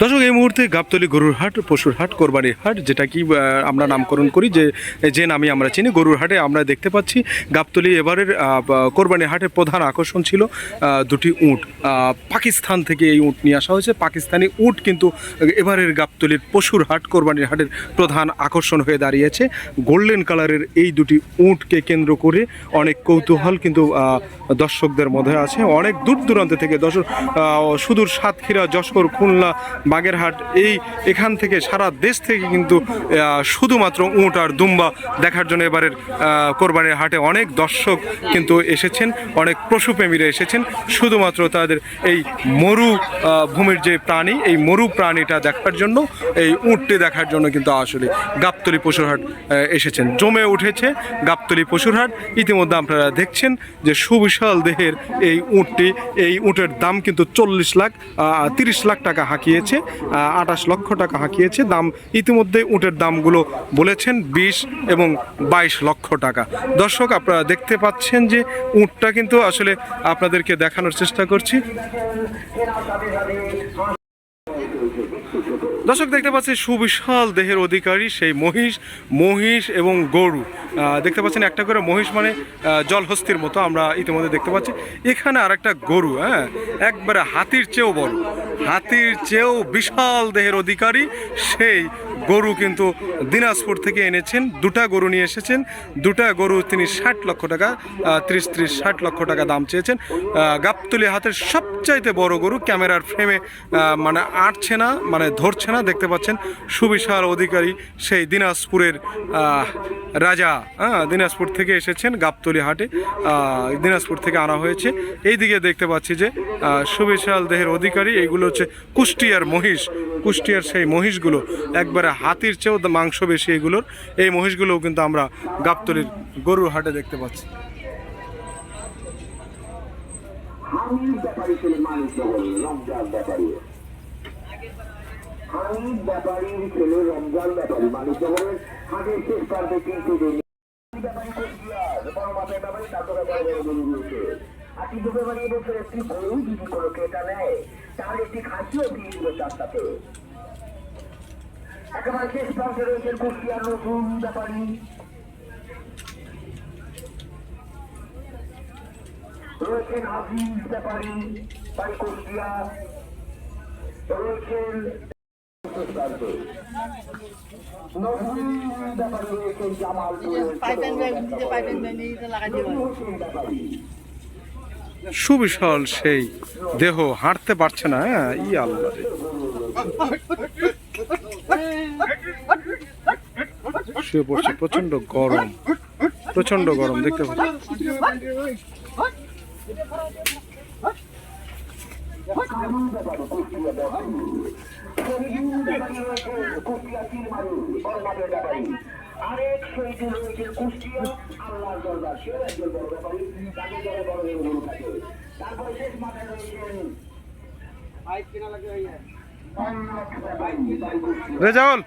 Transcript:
দর্শক, এই মুহূর্তে গাবতলি গরুর হাট, পশুর হাট, কোরবানির হাট, যেটা কি আমরা নামকরণ করি যে যে নামে আমরা চিনি। গরুর হাটে আমরা দেখতে পাচ্ছি গাবতলি এবারের কোরবানির হাটের প্রধান আকর্ষণ ছিল দুটি উট। পাকিস্তান থেকে এই উট নিয়ে আসা হয়েছে। পাকিস্তানি উট কিন্তু এবারের গাবতলির পশুর হাট, কোরবানির হাটের প্রধান আকর্ষণ হয়ে দাঁড়িয়েছে। গোল্ডেন কালারের এই দুটি উটকে কেন্দ্র করে অনেক কৌতূহল কিন্তু দর্শকদের মধ্যে আছে। অনেক দূর দূরান্ত থেকে দর্শক সুদূর সাতক্ষীরা, যশোর, খুলনা বাগেরহাট, এই এখান থেকে সারা দেশ থেকে কিন্তু শুধুমাত্র উঁট আর দুম্বা দেখার জন্য এবারের কোরবানির হাটে অনেক দর্শক কিন্তু এসেছেন, অনেক পশুপ্রেমীরা এসেছেন। শুধুমাত্র তাদের এই মরু ভূমির যে প্রাণী, এই মরু প্রাণীটা দেখার জন্য, এই উঁটটি দেখার জন্য কিন্তু আসলে গাবতলি পশুরহাট এসেছেন। জমে উঠেছে গাবতলি পশুরহাট ইতিমধ্যে আপনারা দেখছেন যে সুবিশাল দেহের এই উঁটটি, এই উঁটের দাম কিন্তু চল্লিশ লাখ তিরিশ লাখ টাকা হাঁকিয়েছে। আঠাশ লক্ষ টাকা হাঁকিয়েছে। দাম ইতিমধ্যে উঁটের দামগুলো বলেছেন বিশ এবং বাইশ লক্ষ টাকা। দর্শক, আপনারা দেখতে পাচ্ছেন যে উঁটটা কিন্তু আসলে আপনাদেরকে দেখানোর চেষ্টা করছি। দর্শক, দেখতে পাচ্ছি সুবিশাল দেহের অধিকারী সেই মহিষ মহিষ এবং গরু। দেখতে পাচ্ছেন একটা করে মহিষ মানে জলহস্তির মতো আমরা ইতিমধ্যে দেখতে পাচ্ছি। এখানে আর একটা গরু হ্যাঁ একবারে হাতির চেয়েও বড়। হাতির চেয়েও বিশাল দেহের অধিকারী সেই গরু কিন্তু দিনাজপুর থেকে এনেছেন। দুটা গরু নিয়ে এসেছেন। দুটা গরু তিনি ষাট লক্ষ টাকা ত্রিশ ত্রিশ ষাট লক্ষ টাকা দাম চেয়েছেন। গাবতলি হাতের সবচাইতে বড় গরু ক্যামেরার ফ্রেমে মানে আটছে না মানে ধরছে না, দেখতে পাচ্ছেন সুবিশাল অধিকারী সেই দিনাজপুরের রাজা হ্যাঁ দিনাজপুর থেকে এসেছেন গাবতলি হাটে। দিনাজপুর থেকে আনা হয়েছে। এই দিকে দেখতে পাচ্ছি যে সুবিশাল দেহের অধিকারী এইগুলো হচ্ছে কুষ্টিয়ার মহিষ। কুষ্টিয়ার সেই মহিষগুলো, একবারে হাতির চেয়েও মাংস বেশি এগুলোর। এই মহিষগুলোও কিন্তু আমরা গাবতলির গরুর হাটে দেখতে পাচ্ছি। ব্যাপারী মানিক জহল রমজান ব্যাপারী। হামিদ ব্যাপারীর ছেলে রমজান ব্যাপারী মানিক জহলের হাটের শেষ প্রান্তে কিন্তু একটি গরু যদি রয়েছেন কুষ্টিয়ার নতুন ব্যাপারী। রয়েছেন আজিজ ব্যাপারী, বাড়ি কুষ্টিয়া। রয়েছেন সুবিশাল সেই দেহ হাঁটতে পারছে না হ্যাঁ? ই আল্লাহ শুয়ে পড়ছে প্রচণ্ড গরম প্রচণ্ড গরম, দেখতে পাচ্ছি? আরেক রয়েছে কুষ্টিয়া একজন বড় ব্যাপারী তাকে যারা বড় বড় গরু থাকে তারপরে রেজাউল!